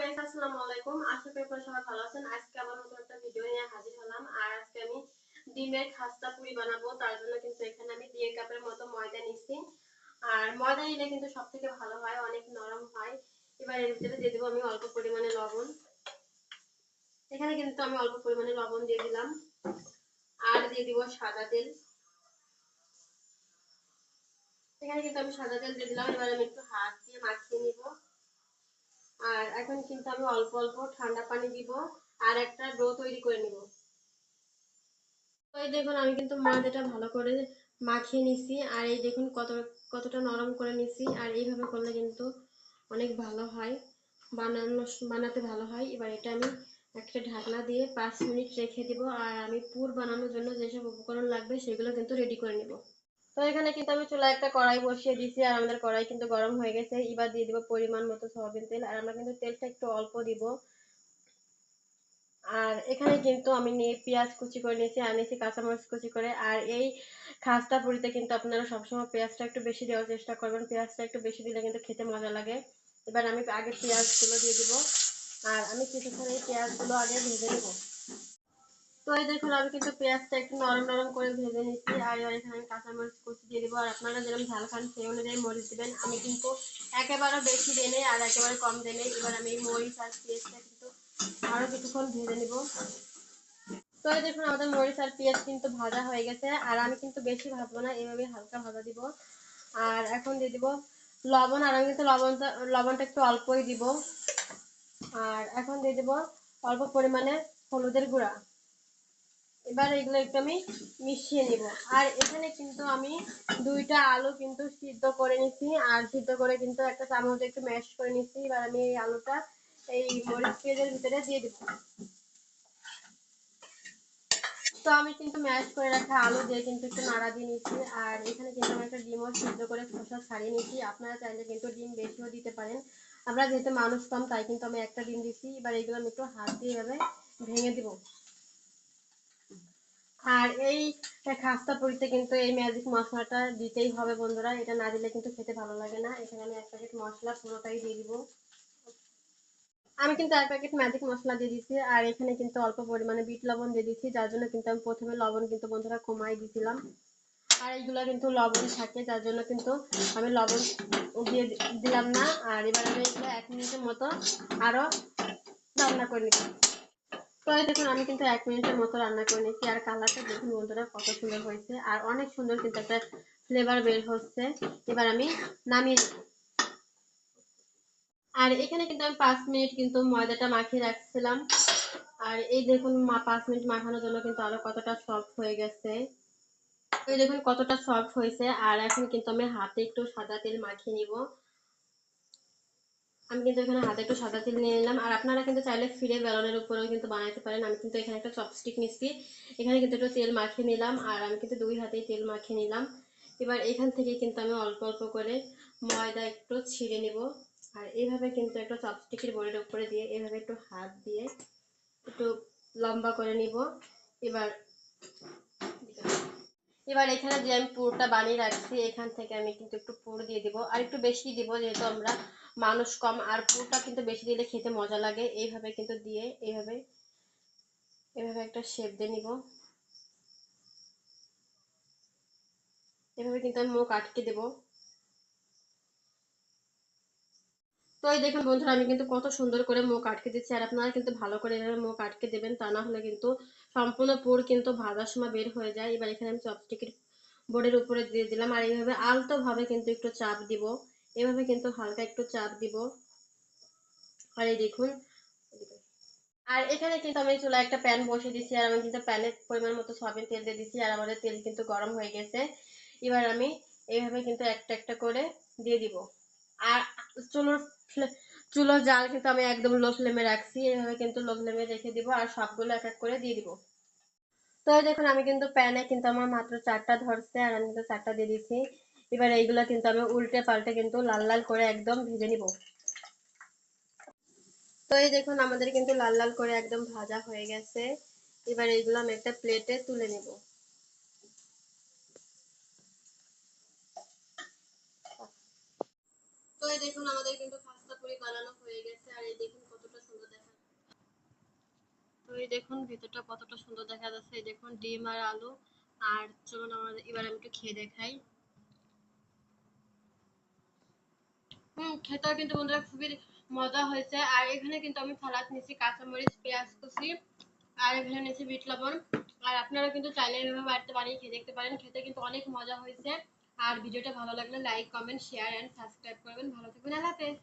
Guys আসসালামু আলাইকুম। আশা করি আপনারা সবাই ভালো আছেন। আজকে আবার নতুন একটা ভিডিও নিয়ে হাজির হলাম। আর আজকে আমি ডিমের খাস্তা পুরি বানাবো। তার জন্য কিন্তু এখানে আমি কাপের মতো ময়দা আর ময়দা নিলে কিন্তু সব থেকে ভালো হয়, অনেক নরম হয়। এবার এর ভিতরে দিয়ে আমি অল্প পরিমাণে লবণ। এখানে কিন্তু আমি অল্প পরিমাণে লবণ দিয়ে দিলাম। আর দিয়ে দিব সাদা তেল। এখানে কিন্তু আমি সাদা তেল দিয়ে দিলাম। এবার আমি একটু হাত দিয়ে মাখিয়ে নিব। আর এখন কিন্তু আমি অল্প অল্প ঠান্ডা পানি দিব আর একটা ডো তৈরি করে নিব। এই দেখুন, আমি কিন্তু ময়দাটা ভালো করে মাখিয়ে নিছি আর এই দেখুন কত, কতটা নরম করে নিছি আর এইভাবে করলে কিন্তু অনেক ভালো হয়, বানানো, বানাতে ভালো হয়। এবার এটা আমি একটা ঢাকনা দিয়ে পাঁচ মিনিট রেখে দিব আর আমি পুর বানানোর জন্য যেসব উপকরণ লাগবে সেগুলো কিন্তু রেডি করে নিব। তো এখানে কিন্তু আমি চুলা একটা কড়াই বসিয়ে দিছি আর আমাদের কড়াই কিন্তু গরম হয়ে গেছে। এবার দিয়ে দিব পরিমাণ মতো সয়াবিন তেল, আর আমরা কিন্তু তেলটা একটু অল্প দিব। আর এখানে কিন্তু আমি নিয়ে পেঁয়াজ কুচি করে নিয়েছি, আর নিয়েছি কাঁচামরিচ কুচি করে। আর এই খাস্তা পুরিতে কিন্তু আপনারা সবসময় পেঁয়াজটা একটু বেশি দেওয়ার চেষ্টা করবেন। পেঁয়াজটা একটু বেশি দিলে কিন্তু খেতে মজা লাগে। এবার আমি আগে পেঁয়াজগুলো দিয়ে দিব। আর আমি কিছুক্ষণ এই পেঁয়াজগুলো আগে ভেজে নেব। তো এই দেখুন, আমি কিন্তু পেঁয়াজটা একটু নরম নরম করে ভেজে নিচ্ছি। আর এখানে কাঁচামরিচ কুচি দিয়ে দিব। আর আপনারা যেরকম ঝাল খান, সেই অনুযায়ী মরিচ দিবেন। আমি কিন্তু একেবারে বেশি দিয়ে নেই আর একেবারে কম দিয়ে নেই। এবার আমি মরিচ আর পেঁয়াজটা কিন্তু আরও কিছুক্ষণ ভেজে নিব। তো এই দেখুন, আমাদের মরিচ আর পেঁয়াজ কিন্তু ভাজা হয়ে গেছে। আর আমি কিন্তু বেশি ভাজবো না এইভাবে হালকা ভাজা দিব। আর এখন দিয়ে দিব লবণ। আর আমি কিন্তু লবণটা লবণটা একটু অল্পই দিব। আর এখন দিয়ে দিব অল্প পরিমাণে হলুদের গুঁড়া। এবার এগুলো একটু আমি মিশিয়ে নিব। আর এখানে কিন্তু আমি দুইটা আলু কিন্তু সিদ্ধ করে নিছি, আর সিদ্ধ করে কিন্তু একটা চামচ একটু ম্যাশ করে নিছি। এবার আমি এই আলুটা এই মরিচ পেঁয়াজের ভিতরে দিয়ে দিব। তো আমি কিন্তু ম্যাশ করে রাখা আলু দিয়ে কিন্তু একটু নাড়া দিয়ে নিচ্ছি আর এখানে কিন্তু আমি একটা ডিমও সিদ্ধ করে খোসা ছাড়িয়ে নিচ্ছি আপনারা চাইলে কিন্তু ডিম বেশিও দিতে পারেন। আমরা যেহেতু মানুষ কম, তাই কিন্তু আমি একটা ডিম দিচ্ছি এবার এগুলো আমি একটু হাত দিয়ে এভাবে ভেঙে দিব। আর এই খাস্তা পুরিতে কিন্তু এই ম্যাজিক মশলাটা দিতেই হবে বন্ধুরা। এটা না দিলে কিন্তু খেতে ভালো লাগে না। এখানে আমি এক প্যাকেট মশলা পুরোটাই দিয়ে দিব। আমি কিন্তু এক প্যাকেট ম্যাজিক মশলা দিয়ে দিচ্ছি আর এখানে কিন্তু অল্প পরিমাণে বিট লবণ দিয়ে দিচ্ছি যার জন্য কিন্তু আমি প্রথমে লবণ কিন্তু বন্ধুরা কমাই দিয়েছিলাম আর এইগুলো কিন্তু লবণ থাকে, যার জন্য কিন্তু আমি লবণ দিয়ে দিলাম না। আর এবার আমি এক মিনিটের মতো আরও রান্না করে নিচ্ছি। তো দেখুন, আমি কিন্তু এক মিনিটের মতো রান্না করে নিচ্ছি আর কালারটা দেখুন বন্ধুরা, কত সুন্দর হয়েছে। আর অনেক সুন্দর কিন্তু একটা ফ্লেভার বের হচ্ছে। এবার আমি নামিয়ে নেব। আর এখানে কিন্তু আমি পাঁচ মিনিট কিন্তু ময়দাটা মাখিয়ে রাখছিলাম। আর এই দেখুন পাঁচ মিনিট মাখানোর জন্য কিন্তু আরও কতটা সফট হয়ে গেছে। এই দেখুন, কতটা সফট হয়েছে। আর এখন কিন্তু আমি হাতে একটু সাদা তেল মাখিয়ে নিব। আমি কিন্তু এখানে হাতে একটু সাদা তেল নিয়ে নিলাম। আর আপনারা কিন্তু চাইলে ফিরে বেলনের উপরেও কিন্তু বানাতে পারেন। আমি কিন্তু এখানে একটা চপস্টিক নিচ্ছি এখানে কিন্তু একটু তেল মাখিয়ে নিলাম। আর আমি কিন্তু দুই হাতেই তেল মাখিয়ে নিলাম। এবার এখান থেকে কিন্তু আমি অল্প অল্প করে ময়দা একটু ছিঁড়ে নিব। আর এইভাবে কিন্তু একটা চপস্টিকের বোর্ডের উপরে দিয়ে এভাবে একটু হাত দিয়ে একটু লম্বা করে নিব। এবার এবার এখানে যে আমি পুরটা বানিয়ে রাখছি, এখান থেকে আমি কিন্তু একটু পুর দিয়ে দিব। আর একটু বেশি দিব যেহেতু আমরা মানুষ কম আর পুরটা কিন্তু বেশি দিলে খেতে মজা লাগে। এইভাবে কিন্তু দিয়ে এইভাবে এভাবে একটা শেপ দিয়ে নিব। এভাবে কিন্তু আমি মুখ আটকে দেবো। তো এই দেখুন বন্ধুরা, আমি কিন্তু কত সুন্দর করে মুখ আটকে দিচ্ছি। আর আপনারা কিন্তু ভালো করে এভাবে মুখ আটকে দেবেন, তা না হলে কিন্তু সম্পূর্ণ পুর কিন্তু ভাজার সময় বের হয়ে যায়। এবার এখানে আমি চপস্টিকের বোর্ডের উপরে দিয়ে দিলাম। আর এইভাবে আলতোভাবে কিন্তু একটু চাপ দিব। এভাবে কিন্তু হালকা একটু চাপ দিব। আর এই দেখুন। আর এখানে কিন্তু আমি চুলা একটা প্যান বসিয়ে দিচ্ছি আর আমি কিন্তু প্যানের পরিমাণ মতো সয়াবিন তেল দিয়ে দিচ্ছি আর আমাদের তেল কিন্তু গরম হয়ে গেছে। এবার আমি এইভাবে কিন্তু একটা একটা করে দিয়ে দিব। আর চুলোর চুলোর জাল কিন্তু আমি একদম লো ফ্লেমে রাখছি, এভাবে কিন্তু লো ফ্লেমে রেখে দিব, আর সবগুলো এক এক করে দিয়ে দিব। তো দেখুন, আমি কিন্তু প্যানে কিন্তু আমার মাত্র চারটা ধরছে, আর আমি কিন্তু চারটা দিয়ে দিচ্ছি এবার এইগুলো কিন্তু আমি উল্টে পাল্টে কিন্তু লাল লাল করে একদম ভেজে নিব। তো এই দেখুন, আমাদের কিন্তু লাল লাল করে একদম ভাজা হয়ে গেছে। এবার এইগুলো আমি একটা প্লেটে তুলে নেব। তো এই দেখুন, আমাদের কিন্তু পুরি বানানো হয়ে গেছে, আর এই দেখুন কতটা খিচুড়ি দেখুন, ভিতরটা কতটা সুন্দর দেখা যাচ্ছে। এই দেখুন, ডিম আর আলু। আর চলুন, আমাদের এবার আমি একটু খেয়ে দেখাই। খেতেও কিন্তু বন্ধুরা খুবই মজা হয়েছে। আর এখানে কিন্তু আমি সালাদ নিয়েছি, কাঁচামরিচ, পেঁয়াজ কুচি, আর এখানে নিয়েছি বিট লবণ। আর আপনারা কিন্তু চাইলে এভাবে বাড়িতে বানিয়ে খেয়ে দেখতে পারেন। খেতে কিন্তু অনেক মজা হয়েছে। আর ভিডিওটা ভালো লাগলে like comment share and subscribe করবেন। ভালো থাকবেন। আল্লাহ হাফেজ।